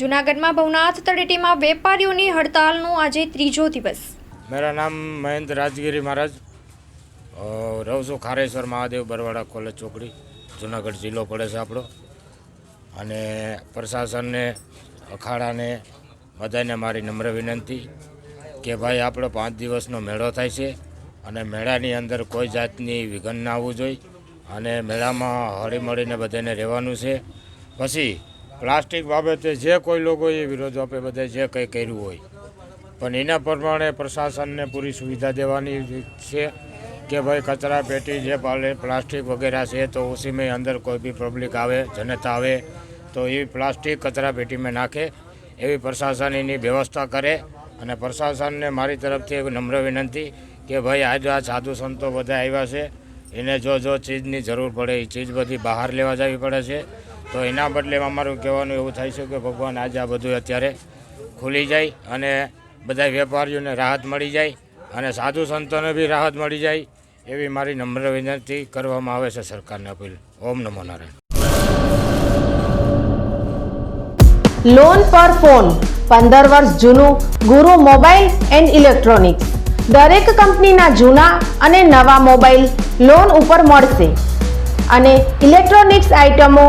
જૂનાગઢમાં ભવનાથ તળેટીમાં વેપારીઓની હડતાલનો આજે ત્રીજો દિવસ. મારા નામ મહેન્દ્ર રાજગીરી મહારાજ. રહું છું ખારેશ્વર મહાદેવ બરવાડા કોલેજ ચોકડી, જૂનાગઢ જિલ્લો પડે છે આપણો. અને પ્રશાસનને, અખાડાને, બધાને મારી નમ્ર વિનંતી કે ભાઈ આપણો પાંચ દિવસનો મેળો થાય છે અને મેળાની અંદર કોઈ જાતની વિઘન ના આવવું જોઈએ. અને મેળામાં હળીમળીને બધાને રહેવાનું છે. પછી પ્લાસ્ટિક બાબતે જે કોઈ લોકોએ વિરોધ આપે, બધે જે કંઈ કર્યું હોય. પણ એના પ્રમાણે પ્રશાસનને પૂરી સુવિધા દેવાની છે કે ભાઈ કચરા પેટી જે પાલે, પ્લાસ્ટિક વગેરે છે, તો ઉસીમાં અંદર કોઈ બી પબ્લિક આવે, જનતા આવે, તો એ પ્લાસ્ટિક કચરા પેટીમાં નાખે, એવી પ્રશાસન એની વ્યવસ્થા કરે અને પ્રશાસનને મારી તરફથી એક નમ્ર વિનંતી કે ભાઈ આજે આ સાધુ સંતો બધા આવ્યા છે, એને જો જો ચીજની જરૂર પડે, એ ચીજ બધી બહાર લેવા જવી પડે છે. તો એના બદલે અમારું કહેવાનું એવું થાય છે કે ભગવાન આજે આ બધું અત્યારે ખુલી જાય અને બધા વેપારીઓને રાહત મળી જાય અને સાધુ સંતોને બી રાહત મળી જાય એવી મારી નમ્ર વિનંતી કરવામાં આવે છે સરકારને અપીલ. ઓમ નમો નારાયણ. લોન પર ફોન પંદર વર્ષ જૂનું ગુરુ મોબાઈલ એન્ડ ઇલેક્ટ્રોનિક્સ. દરેક કંપનીના જૂના અને નવા મોબાઈલ લોન ઉપર મળશે. અને ઇલેક્ટ્રોનિક્સ આઇટમો